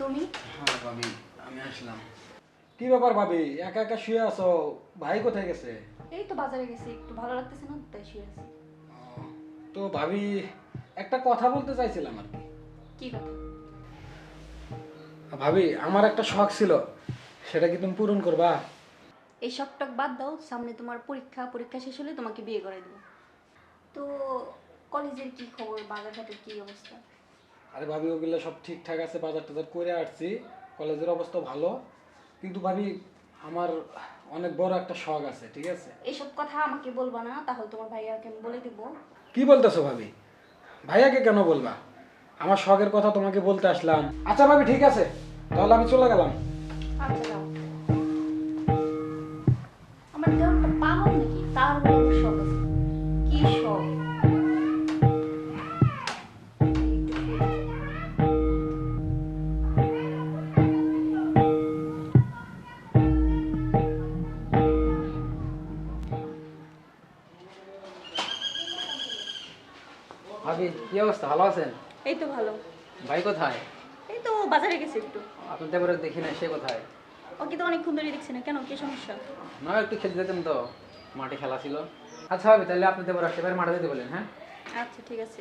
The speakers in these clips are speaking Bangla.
তুমি? হ্যাঁ ভাবি আমি আসলাম। কি ব্যাপার ভাবি? একা একা শুয়ে আছো? ভাই কোথায় গেছে? এই তো বাজারে গেছি একটু ভালো লাগতেছে না তাই শুয়ে আছি। তো ভাবি একটা কথা বলতে চাইছিলাম আর কি। কি কথা? ভাবি আমার একটা শখ ছিল। সেটা কি তুমি পূরণ করবা? এই সব টক বাদ দাও সামনে তোমার পরীক্ষা পরীক্ষা শেষ হলে তোমাকে বিয়ে করে দেবো। তো কলেজের কি খবর বাজারঘাটের কি অবস্থা? আরে ভাবি ওগুলো সব ঠিকঠাক আছে বাজার টাজার করে আসছি। কলেজের অবস্থা ভালো। কিন্তু ভাবি আমার অনেক বড় একটা শখ আছে ঠিক আছে? এইসব কথা আমাকে বলবা না তাহলে তোমার ভাইয়াকে আমি বলে দেবো। কি বলতেছো ভাবি? ভাইয়াকে কেন বলবা? আমার শখের কথা তোমাকে বলতে আসলাম। আচ্ছা ভাবি ঠিক আছে। তাহলে আমি চলে গেলাম। আচ্ছা। ভাবি কি অবস্থা? ভালো আছেন? এই তো ভালো। ভাই কোথায়? এই তো বাজারে গেছে একটু। আপনার দেবরে দেখি না সে কোথায়? ওকে তো অনেক সুন্দরী দেখছি না কেন? কি সমস্যা? না একটু খেলতে যেতেন তো মাঠে খেলা ছিল। আচ্ছা ভাবি তাহলে আপনি দেবর আসতে পারে মাঠে যেতে বলেন হ্যাঁ? আচ্ছা ঠিক আছে।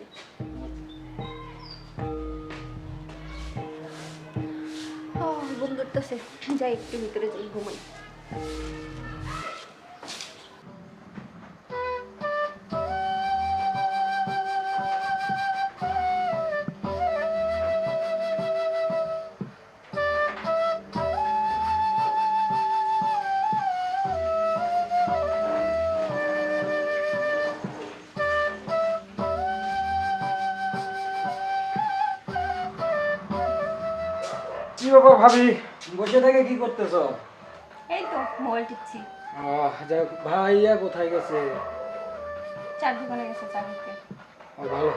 ও ঘুম ধরতেছে। যাই একটু ভিতরে যাই ঘুমাই। কি ব্যাপার ভাবি? বসে থেকে কি করতেছো? এই তো মোবাইল টিপছি। আহ, যাক ভাইয়া কোথায় গেছে? চার দোকানে গেছে চা খেতে ও ভালো।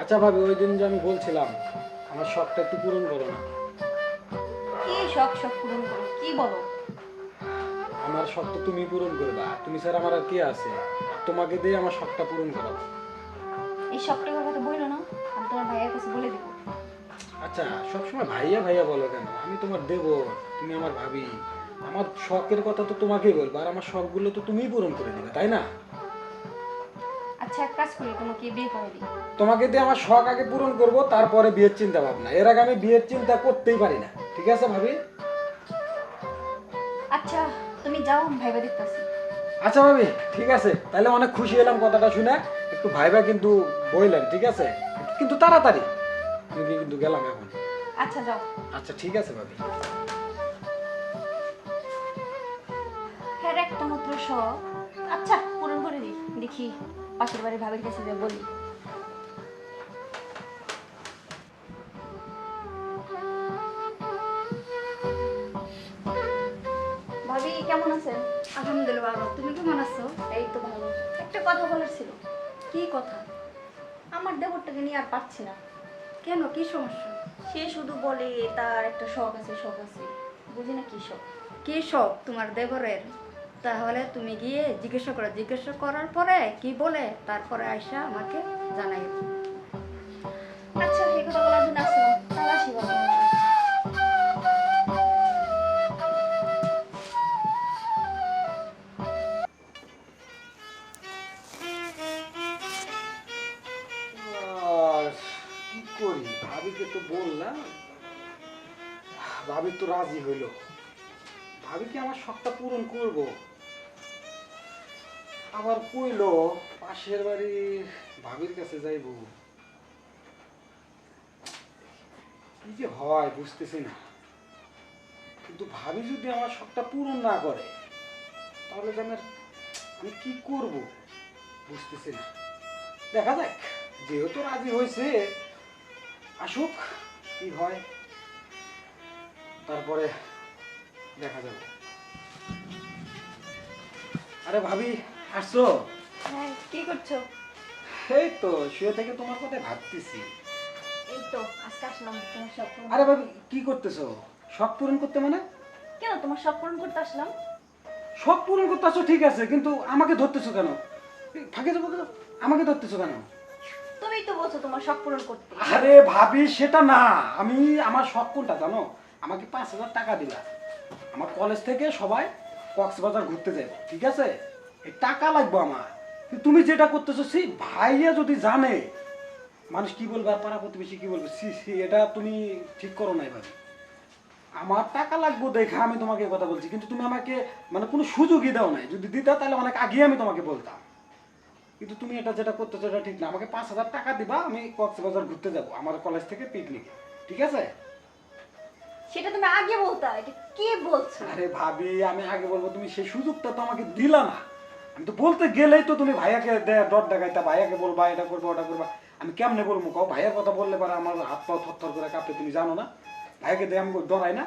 আচ্ছা ভাবি ওই দিন যে আমি বলছিলাম আমার শখটা একটু পূরণ করো না। কি শখ শখ পূরণ করো? কি বলো? আমার শখ তো তুমি পূরণ করবা তুমি স্যার আমার আর কে আছে? তোমাকে দিয়ে আমার শখটা পূরণ করো। এই শখটার কথা তো বলল না আমি তোমার ভাইয়ের কাছে বলে দেবো। আচ্ছা সবসময় ভাইয়া ভাইয়া বলো কেন? আমি তোমার দেব তুমি আমার ভাবি। আমার শখের কথা তো তোমাকেই বলব আর আমার শখগুলো তো তুমিই পূরণ করে দিবে তাই না? আচ্ছা এক কাজ করি তোমাকে বিয়ে করে দিই। তোমাকে দিয়ে আমার শখ আগে পূরণ করব তারপরে বিয়ের চিন্তা ভাবনা এর আগে আমি বিয়ের চিন্তা করতেই পারি না। ঠিক আছে ভাবি? আচ্ছা তুমি যাও আমি ভাইবা দেখতেছি। আচ্ছা ভাবি ঠিক আছে। তাহলে অনেক খুশি হলাম কথাটা শুনে। একটু ভাইবা কিন্তু বললেন ঠিক আছে? কিন্তু তাড়াতাড়ি। আমি কিন্তু গেলাম এখন? আচ্ছা যাও। আচ্ছা ঠিক আছে ভাবি। হ্যাঁ একটা মাত্র শখ। আচ্ছা পূরণ করে দিই। দেখি পাশের বাড়ির ভাবির কাছে যা বলি। ভাবি কেমন আছেন? আলহামদুলিল্লাহ ভালো। তুমি কেমন আছো? এই তো ভালো। একটা কথা বলার ছিল। কি কথা? আমার দেবরটাকে নিয়ে আর পারছি না। কেন? কি সমস্যা? সে শুধু বলে তার একটা শখ আছে শখ আছে। বুঝি না কি শখ? কি শখ তোমার দেবরের? তাহলে তুমি গিয়ে জিজ্ঞাসা করো। জিজ্ঞাসা করার পরে কি বলে? তারপরে আয়সা আমাকে জানাই আচ্ছা এই কথা বলার জন্য ভাবিকে তো বললাম ভাবি তো রাজি হইল। ভাবি কি আমার শখটা পূরণ করব? আবার কইলো, পাশের বাড়ির ভাবির কাছে যাইব। কি যে হয় বুঝতেছি না। কিন্তু ভাবি যদি আমার শখটা পূরণ না করে, তাহলে যে আমি কি করব? বুঝতেছি না। দেখা যাক, যেহেতু রাজি হয়েছে আসুক কি হয় তারপরে দেখা যাবে। আরে ভাবি আসছো? হ্যাঁ কি করছ? এই তো শুয়ে থেকে তোমার কথা ভাবতেছি। এই তো আজকে আসলাম তোমার সব আরে ভাবি কি করতেছো? শখ পূরণ করতে মানে? কেন তোমার শখ পূরণ করতে আসলাম? সব পূরণ করতে আসছো ঠিক আছে কিন্তু আমাকে ধরতেছো কেন? ফাঁকে যাব কেন? আমাকে ধরতেছো কেন? তুমিই তো বলছো তোমার শখ পূরণ করতে। আরে ভাবি, সেটা না। আমি আমার শখ কোনটা জানো? আমাকে পাঁচ হাজার টাকা দিলা। আমার কলেজ থেকে সবাই কক্সবাজার ঘুরতে যাব, ঠিক আছে? এই টাকা লাগবে আমার। তুমি যেটা করতেছো সেই ভাইয়া যদি জানে, মানুষ কি বলবে আর পাড়া প্রতিবেশী কি বলবে? সি সি, এটা তুমি ঠিক করো না এভাবে। আমার টাকা লাগবে দেখে আমি তোমাকে কথা বলছি, কিন্তু তুমি আমাকে মানে কোনো সুযোগই দাও নাই। যদি দিতা তাহলে অনেক আগে আমি তোমাকে বলতাম। কিন্তু তুমি এটা যেটা করতেছো এটা ঠিক না। আমাকে পাঁচ হাজার টাকা দিবা আমি কক্সবাজার ঘুরতে যাব আমার কলেজ থেকে পিকনিকে ঠিক আছে? সেটা তুমি আগে বলতা এটা কি বলছো? আরে ভাবি আমি আগে বলব তুমি সেই সুযোগটা তো আমাকে দিলা না। আমি তো বলতে গেলেই তো তুমি ভাইয়াকে ডর দেখাইতা ভাইয়াকে বলবা এটা করবা ওটা করবা। আমি কেমনে বলব কও ভাইয়ার কথা বললে পারে আমার হাত পা থরথর করে কাঁপে তুমি জানো না? ভাইয়াকে দিয়ে আমি ডরাই না?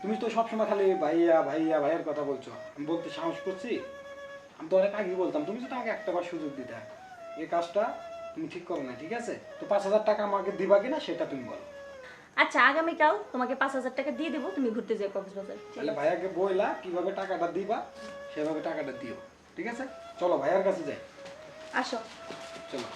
তুমি তো সবসময় খালি ভাইয়া ভাইয়া ভাইয়ার কথা বলছো। আমি বলতে সাহস করছি? আমি তো অনেক আগে বলতাম তুমি তো আমাকে একটা বার সুযোগ দিতে। এ কাজটা তুমি ঠিক করো না ঠিক আছে? তো পাঁচ হাজার টাকা আমাকে দিবা কিনা সেটা তুমি বলো। আচ্ছা আগামীকাল তোমাকে পাঁচ হাজার টাকা দিয়ে দেবো তুমি ঘুরতে যাও কক্সবাজার তাহলে ভাইয়াকে বইলা কীভাবে টাকাটা দিবা সেভাবে টাকাটা দিও ঠিক আছে? চলো ভাইয়ার কাছে যাই। আসো। চলো।